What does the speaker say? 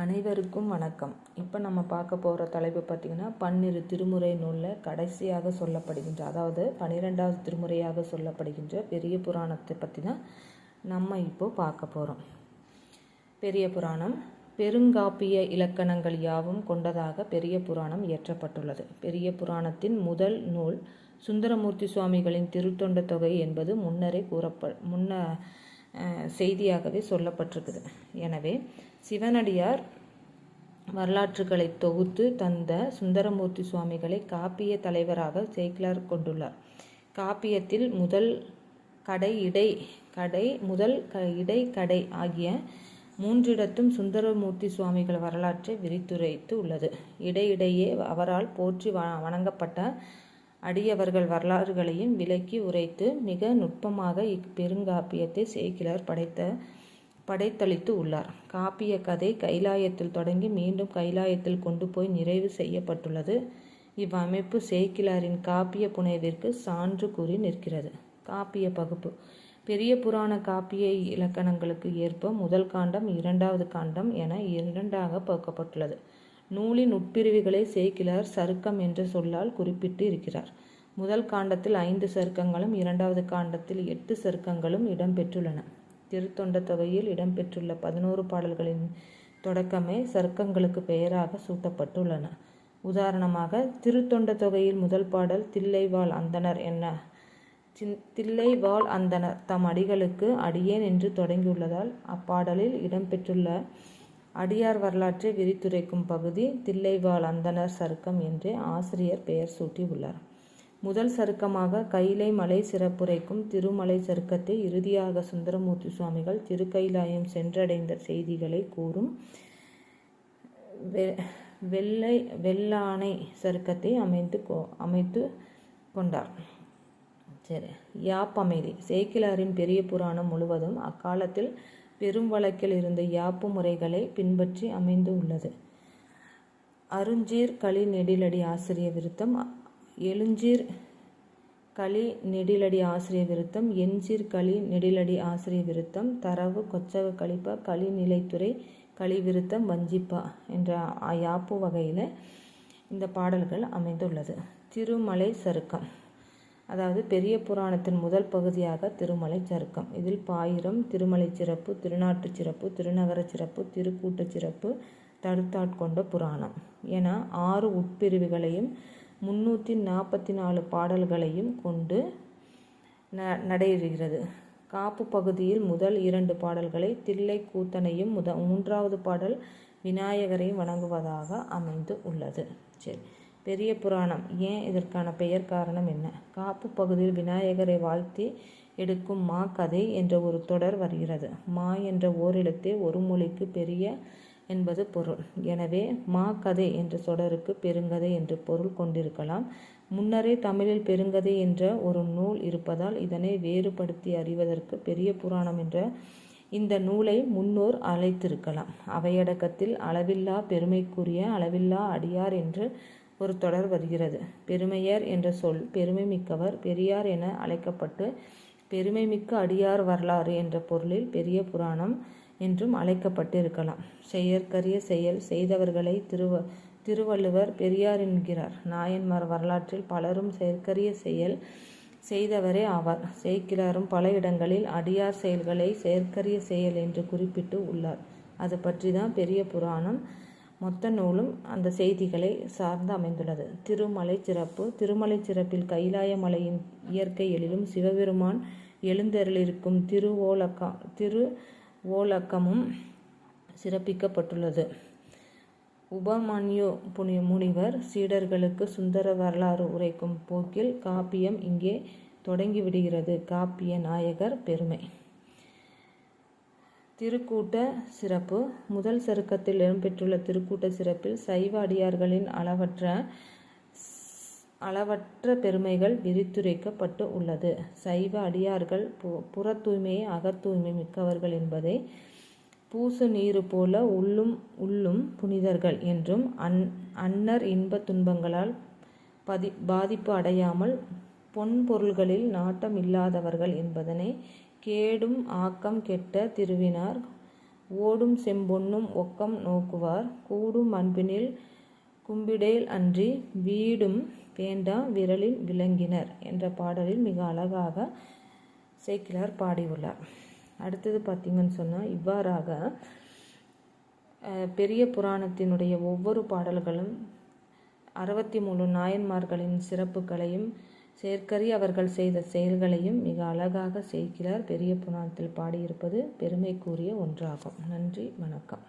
அனைவருக்கும் வணக்கம். இப்போ நம்ம பார்க்க போகிற தலைப்பு பார்த்திங்கன்னா பன்னிரு திருமுறை நூலில் கடைசியாக சொல்லப்படுகின்ற அதாவது பன்னிரெண்டாவது திருமுறையாக சொல்லப்படுகின்ற பெரிய புராணத்தை பற்றி தான் நம்ம இப்போ பார்க்க போகிறோம் பெரிய புராணம் பெருங்காப்பிய இலக்கணங்கள் யாவும் கொண்டதாக பெரிய புராணம் இயற்றப்பட்டுள்ளது. பெரிய புராணத்தின் முதல் நூல் சுந்தரமூர்த்தி சுவாமிகளின் திருத்தொண்ட தொகை என்பது முன்னரே கூறப்ப முன்ன செய்தியாகவே சொல்லப்பட்டிருக்குது. எனவே சிவனடியார் வரலாற்றுகளை தொகுத்து தந்த சுந்தரமூர்த்தி சுவாமிகளை காப்பிய தலைவராக சேக்கிலார் கொண்டுள்ளார். காப்பியத்தில் முதல் கடை இடை கடை முதல் க இடை கடை ஆகிய மூன்றிடத்தும் சுந்தரமூர்த்தி சுவாமிகள் வரலாற்றை விரித்துரைத்து உள்ளது. இடையிடையே அவரால் போற்றி வ வணங்கப்பட்ட அடியவர்கள் வரலாறுகளையும் விலக்கி உரைத்து மிக நுட்பமாக இப்பெருங்காப்பியத்தை சேக்கிலார் படைத்த படைத்தளித்து உள்ளார். காப்பிய கதை கைலாயத்தில் தொடங்கி மீண்டும் கைலாயத்தில் கொண்டு போய் நிறைவு செய்யப்பட்டுள்ளது. இவ்வமைப்பு சேக்கிலாரின் காப்பிய புனைவிற்கு சான்று கூறி நிற்கிறது. காப்பிய பகுப்பு. பெரிய புராண காப்பிய இலக்கணங்களுக்கு ஏற்ப முதல் காண்டம் இரண்டாவது காண்டம் என இரண்டாக பகுக்கப்பட்டுள்ளது நூலின் உட்பிரிவுகளை சேக்கிலார் சருக்கம் என்ற சொல்லால் குறிப்பிட்டு இருக்கிறார். முதல் காண்டத்தில் ஐந்து சருக்கங்களும் இரண்டாவது காண்டத்தில் எட்டு சருக்கங்களும் இடம்பெற்றுள்ளன. திருத்தொண்ட தொகையில் இடம்பெற்றுள்ள பதினோரு பாடல்களின் தொடக்கமே சர்க்கங்களுக்கு பெயராக சூட்டப்பட்டுள்ளன. உதாரணமாக திருத்தொண்ட தொகையில் முதல் பாடல் தில்லைவாள் அந்தணர் என்ன தில்லைவாள் அந்தனர் அந்தணர் தம் அடிகளுக்கு அடியேன் என்று தொடங்கியுள்ளதால் அப்பாடலில் இடம்பெற்றுள்ள அடியார் வரலாற்றை விரித்துரைக்கும் பகுதி தில்லைவாள் அந்தணர் சருக்கம் என்றே ஆசிரியர் பெயர் சூட்டியுள்ளார். முதல் சருக்கமாக கைலை மலை சிறப்புரைக்கும் திருமலை சருக்கத்தை இறுதியாக சுந்தரமூர்த்தி சுவாமிகள் திருக்கைலாயம் சென்றடைந்த செய்திகளை கூறும் வெள்ளை வெள்ளானை சருக்கத்தை அமைத்து அமைத்து கொண்டார். சரி யாப்பமைதி சேக்கிலாரின் பெரிய புராணம் முழுவதும் அக்காலத்தில் பெரும் வழக்கில் இருந்த யாப்பு முறைகளை பின்பற்றி அமைந்து உள்ளது. அருஞ்சீர் களி நெடிலடி ஆசிரிய விருத்தம் எழுஞ்சீர் களி நெடிலடி ஆசிரிய விருத்தம் எஞ்சீர் களி நெடிலடி ஆசிரிய விருத்தம் தரவு கொச்சக கழிப்பா களி நிலைத்துறை களி விருத்தம் வஞ்சிப்பா என்ற யாப்பு வகையில் இந்த பாடல்கள் அமைந்துள்ளது. திருமலை சருக்கம். அதாவது பெரிய புராணத்தின் முதல் பகுதியாக திருமலை சருக்கம். இதில் பாயிரம் திருமலை சிறப்பு திருநாட்டுச் சிறப்பு திருநகர சிறப்பு திருக்கூட்டச் சிறப்பு தடுத்தாட்கொண்ட புராணம். என ஆறு உட்பிரிவுகளையும் முன்னூற்றி நாற்பத்தி நாலு பாடல்களையும் கொண்டு ந நடைபெறுகிறது காப்பு பகுதியில் முதல் இரண்டு பாடல்களை தில்லை கூத்தனையும் முத மூன்றாவது பாடல் விநாயகரையும் வணங்குவதாக அமைந்து உள்ளது. சரி பெரிய புராணம். ஏன் இதற்கான பெயர் காரணம் என்ன? காப்பு பகுதியில் விநாயகரை வாழ்த்தி எடுக்கும் மா கதை என்ற ஒரு தொடர் வருகிறது. மா என்ற ஓரிடத்தே ஒரு மொழிக்கு பெரிய என்பது பொருள். எனவே மா கதை என்ற தொடருக்கு பெருங்கதை என்று பொருள் கொண்டிருக்கலாம். முன்னரே தமிழில் பெருங்கதை என்ற ஒரு நூல் இருப்பதால் இதனை வேறுபடுத்தி அறிவதற்கு பெரிய புராணம் என்ற இந்த நூலை முன்னோர் அழைத்திருக்கலாம். அவையடக்கத்தில் அளவில்லா பெருமைக்குரிய அளவில்லா அடியார் என்று ஒரு தொடர் வருகிறது. பெருமையர் என்ற சொல் பெருமை மிக்கவர் பெரியார் என அழைக்கப்பட்டு பெருமை மிக்க அடியார் வரலாறு என்ற பொருளில் பெரிய புராணம் என்றும் அழைக்கப்பட்டிருக்கலாம். செயற்கரிய செயல் செய்தவர்களை திருவ திருவள்ளுவர் பெரியார் என்கிறார். நாயன்மார் வரலாற்றில் பலரும் செயற்கரிய செயல் செய்தவரே ஆவார். சேக்கிலாரும் பல இடங்களில் அடியார் செயல்களை செயற்கரிய செயல் என்று குறிப்பிட்டு உள்ளார். அது பற்றி தான் பெரிய புராணம். மொத்த நூலும் அந்த செய்திகளை சார்ந்து அமைந்துள்ளது. திருமலை சிறப்பு திருமலை சிறப்பில் கைலாய மலையின் இயற்கை எழிலும் சிவபெருமான் எழுந்தருளிருக்கும் திருவோலக்கா திரு ஓலக்கமும் சிறப்பிக்கப்பட்டுள்ளது. உபமன்யு புனி முனிவர் சீடர்களுக்கு சுந்தர வரலாறு உரைக்கும் போக்கில் காப்பியம் இங்கே தொடங்கிவிடுகிறது. காப்பிய நாயகர் பெருமை. திருக்கூட்ட சிறப்பு. முதல் சருக்கத்தில் இடம்பெற்றுள்ள திருக்கூட்ட சிறப்பில் சைவ அடியார்களின் அளவற்ற அளவற்ற பெருமைகள் விரித்துரைக்கப்பட்டு உள்ளது. சைவ அடியார்கள் பு புற தூய்மையை அகத்தூய்மை மிக்கவர்கள் என்பதை பூசு நீரு போல உள்ளும் உள்ளும் புனிதர்கள் என்றும் அன் அன்னர் இன்ப துன்பங்களால் பதி பாதிப்பு அடையாமல் பொன் பொருள்களில் நாட்டம் இல்லாதவர்கள் என்பதனை கேடும் ஆக்கம் கெட்ட திருவினார். ஓடும் செம்பொன்னும் ஒக்கம் நோக்குவார். கூடும் அன்பினில் கும்பிடேல் அன்றி வீடும் வேண்டா விரலில் விளங்கினர் என்ற பாடலில் மிக அழகாக சேக்கிலார் பாடியுள்ளார். அடுத்தது பார்த்திங்கன்னு சொன்னால் இவ்வாறாக பெரிய புராணத்தினுடைய ஒவ்வொரு பாடல்களும் அறுபத்தி மூணு நாயன்மார்களின் சிறப்புகளையும் சேர்க்கரி அவர்கள் செய்த செயல்களையும் மிக அழகாக செய்கிறார் பெரிய புராணத்தில் பாடியிருப்பது பெருமைக்குரிய ஒன்றாகும். நன்றி வணக்கம்.